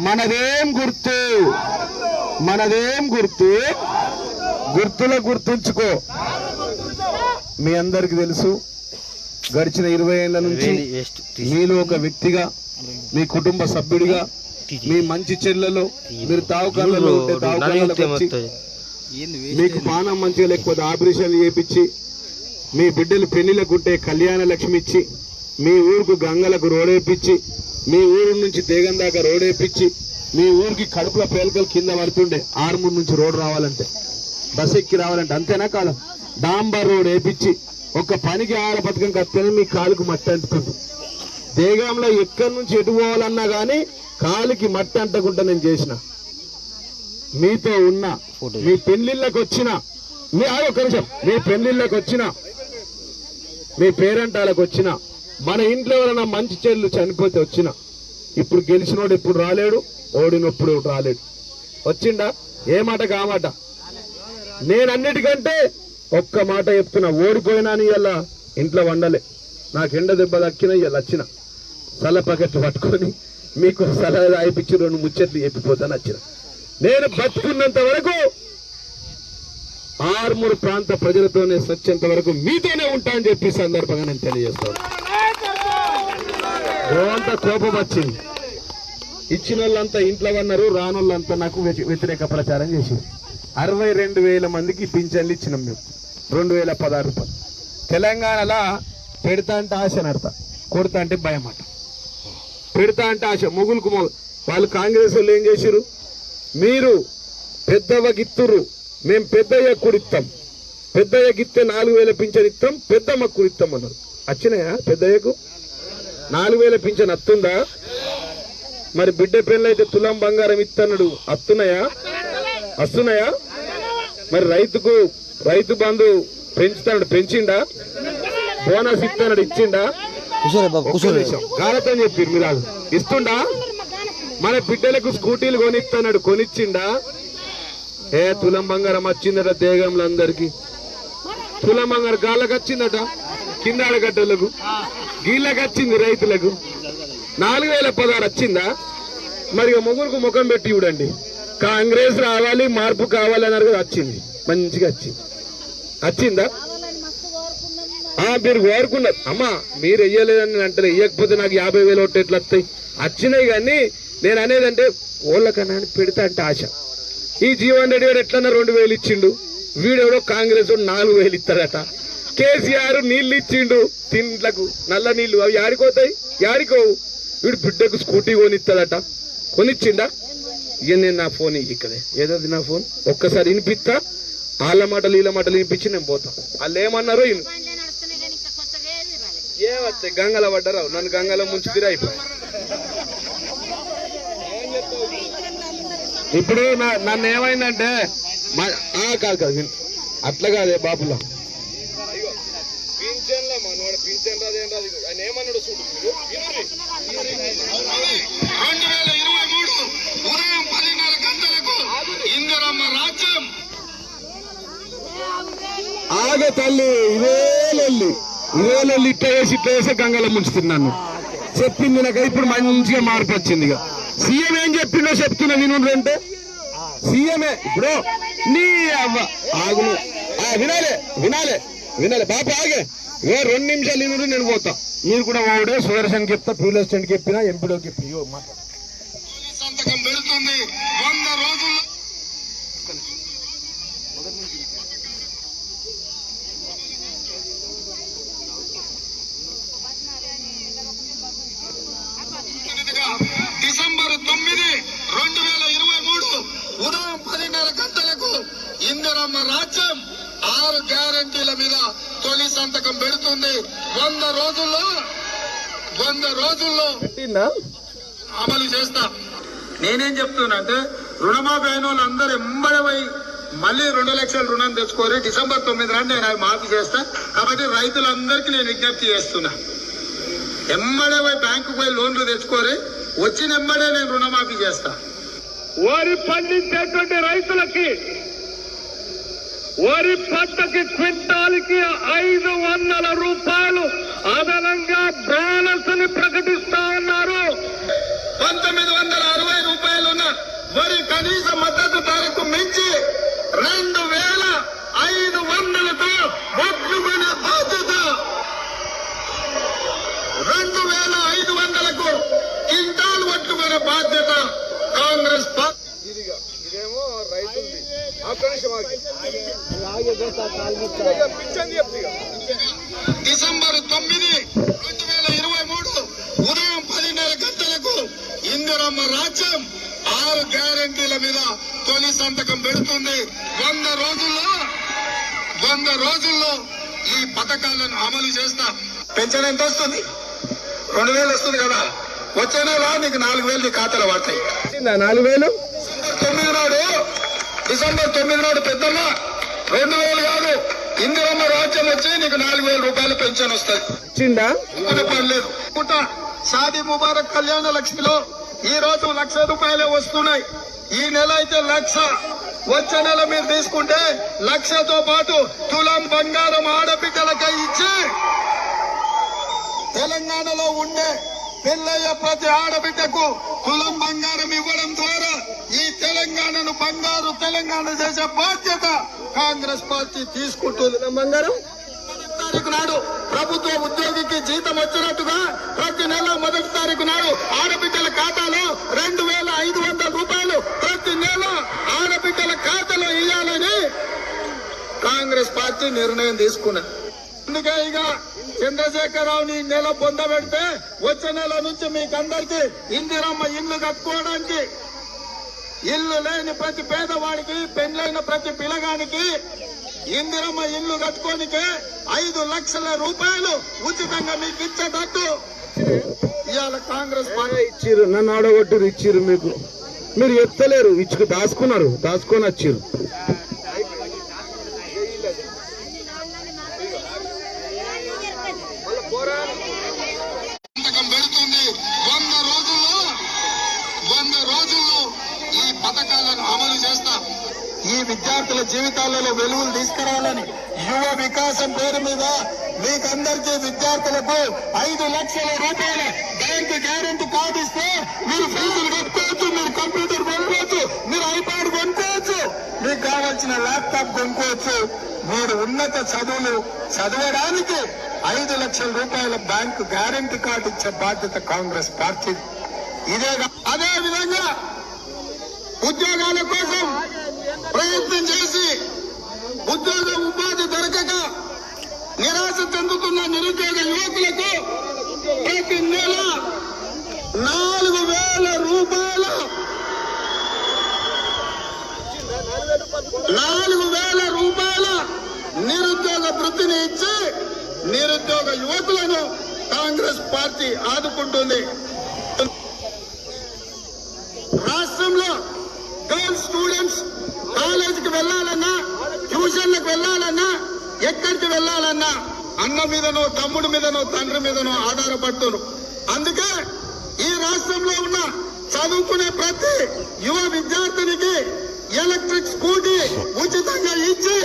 మనదేం గుర్తు? మనదేం గుర్తు? గుర్తులో గుర్తుంచుకో. మీ అందరికి తెలుసు గడిచిన ఇరవై ఏళ్ళ నుంచి మీలో ఒక వ్యక్తిగా మీ కుటుంబ సభ్యుడిగా మీ మంచి చెల్లెలు మీరు తావుకాలలో ఉంటే వచ్చి మీకు పానం మంచిగా లేకపోతే ఆపరేషన్ చేపించి మీ బిడ్డలు పెళ్ళిలకు ఉంటే కళ్యాణ లక్ష్మి ఇచ్చి మీ ఊరుకు గంగలకు రోడేపించి మీ ఊరు నుంచి దేగం దాకా రోడ్ వేపించి మీ ఊరికి కడుపుల పేలకలు కింద పడుతుండే ఆర్మూర్ నుంచి రోడ్ రావాలంటే. బస్ ఎక్కి రావాలంటే అంతేనా కాలం డాంబర్ రోడ్ వేపించి ఒక పనికి ఆహార పథకం కత్తేనే మీ కాలుకు మట్టి అంటుతుంది. దేగంలో ఎక్కడి నుంచి ఎటు పోవాలన్నా కానీ కాలికి మట్టి అంటకుండా నేను చేసిన. మీతో ఉన్న మీ పెళ్ళిళ్ళకి వచ్చిన మీ ఆడ ఒక్క నిమిషం. మీ పెళ్ళిళ్ళకి వచ్చిన మీ పేరెంటాలకు వచ్చిన మన ఇంట్లో ఎవరైనా మంచి చెల్లు చనిపోతే వచ్చిన ఇప్పుడు గెలిచినోడు ఇప్పుడు రాలేడు ఓడినప్పుడు రాలేడు. వచ్చిండా? ఏ మాట కామాట నేను అన్నిటికంటే ఒక్క మాట చెప్తున్నా ఓడిపోయినా ఇవాళ ఇంట్లో వండలే. నాకు ఎండ దెబ్బ దక్కిన ఇవాళ వచ్చిన. సల పకెట్లు పట్టుకొని మీకు సలహా రాయిపించి రెండు ముచ్చట్లు చెప్పిపోతాను వచ్చిన నేను బతుకున్నంత వరకు ఆర్మూరు ప్రాంత ప్రజలతోనే సచ్చేంత వరకు మీతోనే ఉంటా అని చెప్పి సందర్భంగా నేను తెలియజేస్తాను. అంత కోపం వచ్చింది. ఇచ్చిన వాళ్ళంతా ఇంట్లో ఉన్నారు రానోళ్ళంతా నాకు వ్యతిరేక ప్రచారం చేసి అరవై రెండు వేల మందికి పింఛన్లు ఇచ్చినాం మేము. రెండు వేల పదహారు రూపాయలు. తెలంగాణలో పెడతా అంటే ఆశ నడత కొడతా అంటే భయం అట. పెడతా అంటే ఆశ. మొగులకు మొగ వాళ్ళు కాంగ్రెస్ వాళ్ళు ఏం చేసిరు మీరు పెద్దవగిత్తురు మేము పెద్దయ్య కుడిస్తాం పెద్దయ్య గిత్తే నాలుగు వేల పింఛన్ ఇస్తాం పెద్దమ్మ కుడిస్తాం అన్నారు. వచ్చినాయా పెద్దయ్యకు? నాలుగు వేల పింఛన్ అత్తుందా? మరి బిడ్డ పెళ్ళి అయితే తులం బంగారం ఇస్తున్నాడు అత్తున్నాయా? వస్తున్నాయా మరి రైతుకు రైతు బంధు పెంచుతాడు పెంచిండా? బోనస్ ఇస్తున్నాడు ఇచ్చిండా. గాలతో చెప్పారు మీరు. ఇస్తుండా? మన బిడ్డలకు స్కూటీలు కొనిస్తున్నాడు కొనిచ్చిండా? ఏ తులం బంగారం వచ్చిందట దేగంలో అందరికి తులం బంగారం గాళ్ళకి వచ్చిందట కిందాడగడ్డలకు గీళ్ళకి వచ్చింది రైతులకు. నాలుగు వేల పదహారు వచ్చిందా? మరి ఇక ముగ్గురుకు ముఖం పెట్టి చూడండి. కాంగ్రెస్ రావాలి మార్పు కావాలి అన్నారు కదా వచ్చింది. మంచిగా వచ్చింది. వచ్చిందా? ఆ మీరు కోరుకున్నారు. అమ్మా మీరు వెయ్యలేదని అంటే వెయ్యకపోతే నాకు యాభై వేలు ఒకటి ఎట్లా వస్తాయి? వచ్చినాయి కానీ నేను అనేది అంటే ఓళ్ళకన్నా అని పెడతా అంటే ఆశ. ఈ జీవన్ రెడ్డి గారు ఎట్లన్నా రెండు వేలు ఇచ్చిండు. వీడెవడో కాంగ్రెస్ నాలుగు వేలు ఇస్తాడట. కేసీఆర్ నీళ్ళు ఇచ్చిండు తిండ్లకు నల్ల నీళ్ళు అవి యాడికోతాయి యాడికోవు వీడు బిడ్డకు స్కూటీ కొనిస్తాడట. కొనిచ్చిండా? ఇక నేను నా ఫోన్ ఇక్కడే ఏదది నా ఫోన్? ఒక్కసారి వినిపిస్తా. వాళ్ళ మాటలు వీళ్ళ మాటలు వినిపించి నేను పోతా. వాళ్ళు ఏమన్నారో విను. ఏమత్తే గంగల పడ్డరావు. నన్ను గంగలో ముంచి అయిపోయి ఇప్పుడు నా- నన్ను ఏమైందంటే ఆ, కాదు కాదు అట్లా కాదే బాబులా పింఛన్ల మనవాడు పింఛన్ రాదేం రాదు ఆయన ఏమన్నాడు చూడు రెండు వేల ఇరవై మూడు ఉదయం పదిన్నర గంటలకు ఇందిరమ్మ రాజ్యం ఆగ తల్లి ఇదే లొల్లి. ఇదే లొల్లి ఇట్లా వేసి ఇట్లా వేసి గంగలో ముంచుతున్నాను చెప్పింది నాకు ఇప్పుడు మంచిగా మార్పు వచ్చింది ఇక. సీఎం ఏం చెప్పిండో చెప్తున్నా విను అంటే. సీఎంఏ ఇప్పుడు నీ అవ్వ. ఆగును వినాలే వినాలే వినాలే. బాప ఆగే. ఏ రెండు నిమిషాలు వినుడు నేను పోతా. మీరు కూడా వాడే సుదర్శన్ చెప్తా ప్యూలర్ అసిస్టెంట్ చెప్పినా ఎంపీడో చెప్పి సంతకం పెడుతుంది. వంద రోజుల్లో డిసెంబర్ తొమ్మిది రెండు వేల ఇరవై మూడు ఉదయం పదిన్నర గంటలకు ఇందిరమ్మ రాజ్యం ఆరు గ్యారంటీల మీద తొలి సంతకం పెడుతుంది. వంద రోజుల్లో వంద రోజుల్లో అమలు చేస్తా. నేనేం చెప్తున్నా అంటే రుణమాఫీ అయిన వాళ్ళందరూ ఎంబడి పోయి మళ్ళీ రెండు లక్షల రుణం తెచ్చుకోరి డిసెంబర్ తొమ్మిది నాడు నేను అవి మాఫీ చేస్తా. కాబట్టి రైతులందరికీ నేను విజ్ఞప్తి చేస్తున్నా. ఎంబడే పోయి బ్యాంకు పోయి లోన్లు తెచ్చుకోరి వచ్చిన ఎంబడే నేను రుణమాఫీ చేస్తా. వరి పండించేటువంటి రైతులకి వరి పంటకి క్వింటాలికి ఐదు వందల రూపాయలు అదనంగా బ్యాలెన్స్ని ప్రకటిస్తా ఉన్నారు. పంతొమ్మిది వందల అరవై రూపాయలున్న వరి కనీస మద్దతు ధరకు మించి రెండు వేల ఐదు వందలతో ఒడ్లుకునే బాధ్యత. రెండు వేల ఐదు వందలకు ఇంటాలు ఒడ్లు కొనే బాధ్యత కాంగ్రెస్ పార్టీ. నిమిషం ఆగి. పింఛన్ చెప్తే ఇక. డిసెంబర్ తొమ్మిది రెండు వేల ఇరవై మూడు ఉదయం పదిన్నర గంటలకు ఇందిరమ్మ రాజ్యం ఆరు గ్యారంటీల మీద తొలి సంతకం పెడుతుంది. వంద రోజుల్లో వంద రోజుల్లో ఈ పథకాలను అమలు చేస్తా. పెన్షన్ ఎంత వస్తుంది? రెండు వేలు వస్తుంది కదా. వచ్చే నెల నీకు నాలుగు వేలు నీ ఖాతాలో పడతాయి. నాలుగు వేలు? డిసెంబర్ తొమ్మిది నాడు పెద్దమ్మ రెండు వేలు కాదు ఇందిరమ్మ రాజ్యం వచ్చి నీకు నాలుగు వేల రూపాయలు పెన్షన్ వస్తుంది. వచ్చిందా? అనుకునే పని లేదు పుట్ట షాదీ ముబారక్ కళ్యాణ లక్ష్మిలో ఈ రోజు లక్ష రూపాయలే వస్తున్నాయి. ఈ నెల అయితే లక్ష. వచ్చే నెల మీరు తీసుకుంటే లక్షతో పాటు తులం బంగారం ఆడబిడ్డలకై ఇచ్చి తెలంగాణలో ఉండే పెళ్ళయ్య ప్రతి ఆడబిడ్డకు తులం బంగారం ఇవ్వడం ద్వారా ఈ తెలంగాణను బంగారు తెలంగాణ చేసే బాధ్యత కాంగ్రెస్ పార్టీ తీసుకుంటుంది. బంగారం తారీఖు నాడు ప్రభుత్వ ఉద్యోగికి జీతం వచ్చినట్టుగా ప్రతి నెల మొదటి తారీఖు నాడు ఆడబిడ్డల ఖాతాలో రెండు వేల ఐదు వందల రూపాయలు ప్రతి నెల ఆడబిడ్డల ఖాతాలో ఇవ్వాలని కాంగ్రెస్ పార్టీ నిర్ణయం తీసుకున్నది. అందుకే ఇక చంద్రశేఖరరావుని ఈ నెల పొందబెడితే వచ్చే నెల నుంచి మీకందరికి ఇందిరమ్మ ఇల్లు కట్టుకోవడానికి ఇల్లు లేని ప్రతి పేదవాడికి పెండ్లైన ప్రతి పిల్లగానికి ఇందిరమ్మ ఇల్లు కట్టుకోనికి ఐదు లక్షల రూపాయలు ఉచితంగా మీకు ఇచ్చేటట్టు ఇవాళ కాంగ్రెస్ పార్టీ ఇచ్చిర్రు నన్ను ఆడగొట్టిరు ఇచ్చిర్రు మీకు. మీరు ఎత్తలేరు ఇచ్చుకు దాచుకున్నారు దాచుకొని వచ్చిర్రు సంతకం పెడుతుంది వంద రోజుల్లో వంద రోజుల్లో ఈ పథకాలను అమలు చేస్తాం ఈ విద్యార్థుల జీవితాలలో వెలుగులు తీసుకురావాలని యువ వికాసం పేరు మీద మీకందరికీ విద్యార్థులకు ఐదు లక్షల రూపాయల బ్యాంకు గ్యారెంటీ కార్డు ఇస్తే మీరు ఫీజులు కట్టుకోవచ్చు మీరు కంప్యూటర్ కొనుక్కోవచ్చు మీరు ఐపాడ్ కొనుక్కోవచ్చు మీకు కావాల్సిన ల్యాప్టాప్ కొనుక్కోవచ్చు. మీరు ఉన్నత చదువులు చదవడానికి ఐదు లక్షల రూపాయల బ్యాంకు గ్యారెంటీ కార్డు ఇచ్చే బాధ్యత కాంగ్రెస్ పార్టీ ఇదే అదే విధంగా ఉద్యోగాల కోసం ప్రయత్నం చేసి ఉద్యోగ ఉపాధి దొరకక నిరాశ చెందుతున్న నిరుద్యోగ యువకులకు ప్రతి నెల నాలుగు వేల రూపాయల నాలుగు వేల రూపాయల నిరుద్యోగ వృత్తిని ఇచ్చి నిరుద్యోగ యువకులను కాంగ్రెస్ పార్టీ ఆదుకుంటుంది. రాష్ట్రంలో గర్ల్స్ స్టూడెంట్స్ కాలేజీకి వెళ్ళాలన్నా ట్యూషన్లకు వెళ్ళాలన్నా ఎక్కడికి వెళ్ళాలన్నా అన్న మీదనో తమ్ముడి మీదనో తండ్రి మీదనో ఆధారపడుతున్నారు అందుకే ఈ రాష్ట్రంలో ఉన్న చదువుకునే ప్రతి యువ విద్యార్థినికి ఎలక్ట్రిక్ స్కూటీ ఉచితంగా ఇచ్చి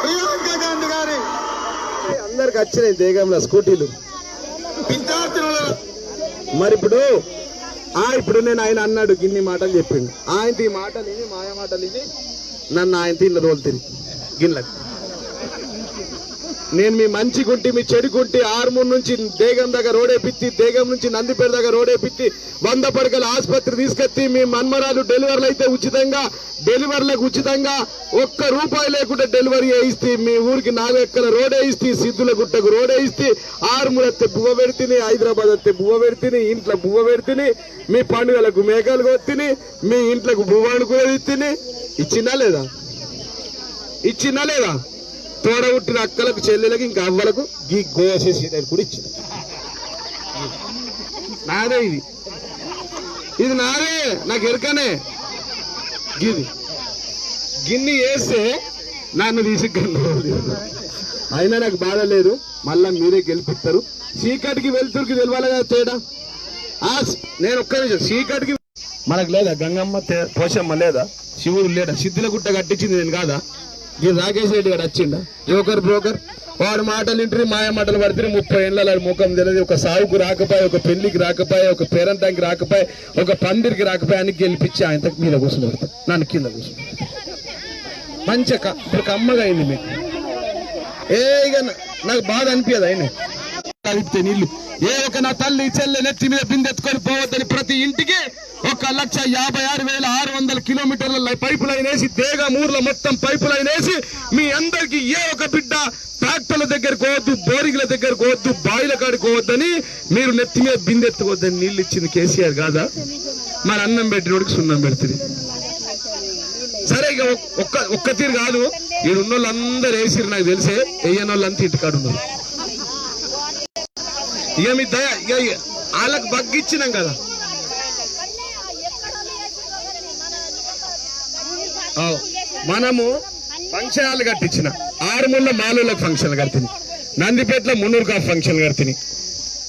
ప్రియాంక గాంధీ గారి అందరికి వచ్చినాయి దేగంలో స్కూటీలు. విద్యార్థినుల మరి ఇప్పుడు ఆ ఇప్పుడు నేను ఆయన అన్నాడు గిన్ని మాటలు చెప్పిండు. ఆయన ఈ మాటలు ఇవి మాయ మాటలు ఇవి నన్ను ఆయన తిన్న తోలుతుంది గిన్నెలకు. నేను మీ మంచి గుంటి మీ చెడు గుంటి ఆర్మూర్ నుంచి దేగం దగ్గర రోడేపిత్తి దేగం నుంచి నందిపేట దగ్గర రోడేపిత్తి వంద పడకల ఆసుపత్రి తీసుకెత్తి మీ మన్మరాలు డెలివరీలు అయితే ఉచితంగా డెలివరీలకు ఉచితంగా ఒక్క రూపాయి లేకుండా డెలివరీ వేయిస్తే మీ ఊరికి నాలుగు ఎక్కల రోడే ఇస్తే సిద్ధుల గుట్టకు రోడ్ ఇస్తే ఆరుమూల వస్తే బువ్వ పెడితేని హైదరాబాద్ వస్తే బువ్వ పెడితేని ఇంట్లో బువ్వ పెడితేని మీ పండుగలకు మేకలు కొత్తిని మీ ఇంట్లోకి బువ్వ అనుకునేది తిని ఇచ్చిందా లేదా? ఇచ్చిందా లేదా? తోడ పుట్టిన అక్కలకు చెల్లెలకు ఇంకా అవ్వలకు గీ గోసేసి కూడా ఇచ్చింది నాదే ఇది. ఇది నాదే. నాకు ఎరకనే. గిది గిన్ని వేస్తే నన్ను తీసుకెళ్ళి అయినా నాకు బాధ లేదు. మళ్ళా మీరే గెలిపిస్తారు. చీకటికి వెళ్తురికి తెలవాలి కదా తేడా? నేను ఒక్క నిమిషం. చీకటికి మనకు లేదా? గంగమ్మ తే- పోషమ్మ లేదా? శివుడు లేడా? సిద్ధుల గుట్ట కట్టించింది నేను కాదా? ఈ రాకేష్ రెడ్డి గారు వచ్చిండా? Joker broker? వాడు మాటలు ఇంటి మాయ మాటలు పడితే ముప్పై ఏళ్ళ ముఖం తెలియదు. ఒక సాగుకు రాకపోయి ఒక పెళ్ళికి రాకపోయి ఒక పేరంటానికి రాకపోయి ఒక పందిరికి రాకపోయి అని గెలిపించి ఆయన మీద కూర్చుని పెడతాను నన్ను కింద కూర్చుని మంచిగా ఇప్పుడు కమ్మగా అయింది మీకు. ఏ ఇక నాకు బాధ అనిపించదు ఆయన తడిపితే నీళ్ళు. ఏ ఒక నా తల్లి చెల్లె నెత్తి మీద బిందెత్తుకొని పోవద్దని ప్రతి ఇంటికి ఒక లక్ష యాభై ఆరు వేల ఆరు వందల కిలోమీటర్ల పైపు లైన్ వేసి దేగ మూర్ల మొత్తం పైపు లైన్ వేసి మీ అందరికి ఏ ఒక బిడ్డ ట్రాక్టర్ల దగ్గరకు పోవద్దు బోరింగ్ల దగ్గరకు పోవద్దు బాయిల కాడికి పోవద్దని మీరు నెత్తి మీద బిందెత్తుకోవద్దని నీళ్ళు ఇచ్చింది కేసీఆర్ కాదా? మరి అన్నం పెట్టినోడికి సున్నం పెడుతుంది. సరే ఇక ఒక్క ఒక్క తీరు కాదు. ఈడ ఉన్నోళ్ళు వాళ్ళందరూ వేసిరు నాకు తెలిసే. వేయని వాళ్ళంతా ఇంటికాడు ఇక మీ దయ ఇక వాళ్ళకి బగ్గిచ్చినాం కదా. మనము ఫంక్షన్ హాల్ కట్టించిన ఆరుముళ్ళ మాలూళ్ళకి ఫంక్షన్ కడుతుంది నందిపేటలో మున్నూరు కాఫ్ ఫంక్షన్ కడుతుంది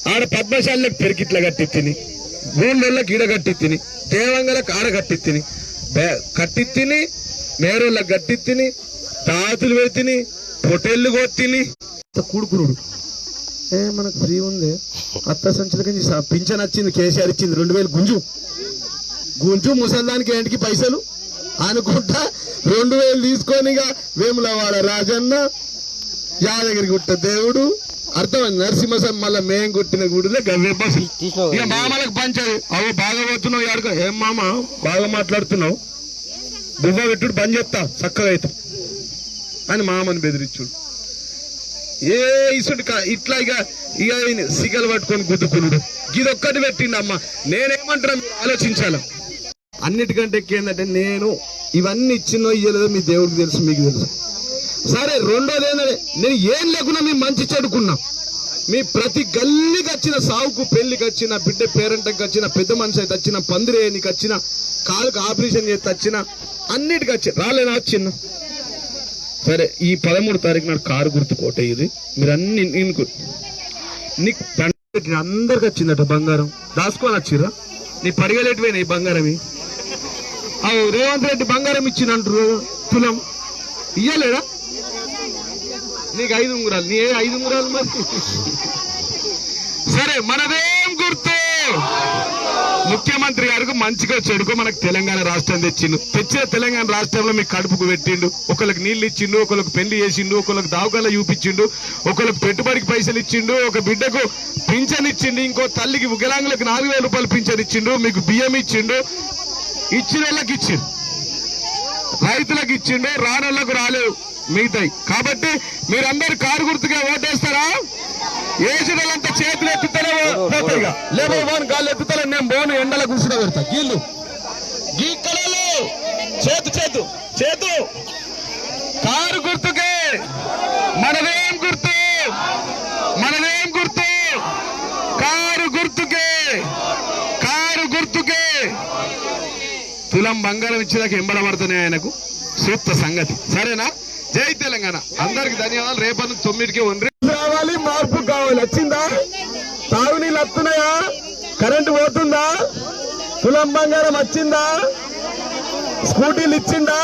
ఆడ పద్మశాలకు పెరికిట్ల కట్టిత్తిని గూళ్ళకి ఈడ కట్టిత్తిని దేవంగలకు ఆడ కట్టిత్తిని బే- కట్టిత్తిని మేరోళ్ళకి కట్టిత్తిని తాతులు పెడితిని పొటేళ్ళు కొత్తిని కూడుకురుడు. ఏ మనకు ఫ్రీ ఉంది. అత్త సంచులకి పింఛన్ వచ్చింది కేసీఆర్ ఇచ్చింది రెండు వేలు గుంజు. గుంజు ముసల్దానికి ఏంటికి పైసలు? అనుకుంటా రెండు వేలు తీసుకొని వేములవాడ రాజన్న యాదగిరి గుట్ట దేవుడు. అర్థమైంది? నరసింహస్వామి మళ్ళీ మేం కొట్టిన గుడిలో గవ్వే ఇక మామలకు పంచారు అవు బాగా పోతున్నావు యాడుకో ఏం మామ? బాగా మాట్లాడుతున్నావు. బువ్వ పెట్టుడు బంద్ చెప్తా చక్కగా అవుతాం అని మామని బెదిరించుడు. ఏ ఇసుడు కా- ఇట్లా ఇక ఇక సిగలు పట్టుకొని గుద్దుకునుడు ఇదొక్కటి పెట్టిండు అమ్మ నేనేమంటున్నా మీరు ఆలోచించాలి. అన్నిటికంటే ఎక్కేందంటే ఏంటంటే నేను ఇవన్నీ ఇచ్చినో ఇయ్యలేదో మీ దేవుడికి తెలుసు మీకు తెలుసు. సరే రెండోది ఏంటంటే నేను ఏం లేకున్నా మీ మంచి చెడుకున్నా. మీ ప్రతి గల్లీకి వచ్చిన సావుకు పెళ్ళికి వచ్చిన బిడ్డ పేరెంట్కి వచ్చిన పెద్ద మనిషి అయితే వచ్చిన పందిరేనికి వచ్చిన కాలుకు ఆపరేషన్ చేస్తే వచ్చిన అన్నిటికి వచ్చి రాలేనా వచ్చిన సరే ఈ పదమూడు తారీఖు నాడు కారు గుర్తు కోట ఇది మీరు అన్ని నీకు నీకు దండ అందరికి వచ్చిందట బంగారం. దాచుకొని వచ్చిరా నీ పరిగెలేటిపోయినా ఈ బంగారమి. అవు రేవంత్ రెడ్డి బంగారం ఇచ్చినంటారు తులం. ఇయ్యలేడా? నీకు ఐదు ఉంగరాలు నీ ఐదు ఉంగరాలు మరి. సరే మనదే ముఖ్యమంత్రి గారికి మంచిగా చెడుకో మనకు తెలంగాణ రాష్ట్రం తెచ్చిండు. తెచ్చిన తెలంగాణ రాష్ట్రంలో మీకు కడుపుకు పెట్టిండు. ఒకరికి నీళ్ళు ఇచ్చిండు ఒకరికి పెళ్ళి చేసిండు ఒకరికి దావకాల చూపించిండు ఒకరికి పెట్టుబడికి పైసలు ఇచ్చిండు ఒక బిడ్డకు పింఛన్ ఇచ్చిండు ఇంకో తల్లికి వికలాంగులకు నాలుగు వేల రూపాయలు పింఛన్ ఇచ్చిండు మీకు బియ్యం ఇచ్చిండు. ఇచ్చిన వాళ్ళకి ఇచ్చిండు. రైతులకు ఇచ్చిండు రానోళ్ళకు రాలేవు మిగతాయి. కాబట్టి మీరందరు కారు గుర్తుగా ఓటేస్తారా? వేసినంతా చేతులు ఎత్తుతలే పోతాయిగా లేబో పోను గాలి ఎత్తుతలే నేను పోను ఎండల కూర్చుని పెడతా. గీళ్ళు. గీ కళలు. చేతు చేతు చేతు. కారు గుర్తుకే. మనదేం గుర్తు? మనదేం గుర్తు? కారు గుర్తుకే. కారు గుర్తుకే. తులం బంగారం ఇచ్చేదాకా ఎంబడబడుతున్నాయి ఆయనకు. సూత్త సంగతి. సరేనా? జై తెలంగాణ. అందరికి ధన్యవాదాలు. రేపటి తొమ్మిదికి ఉండ్రి రావాలి మార్పు కావాలి. కరెంటు పోతుందా? తులం బంగారం వచ్చిందా? స్కూటీలు ఇచ్చిందా?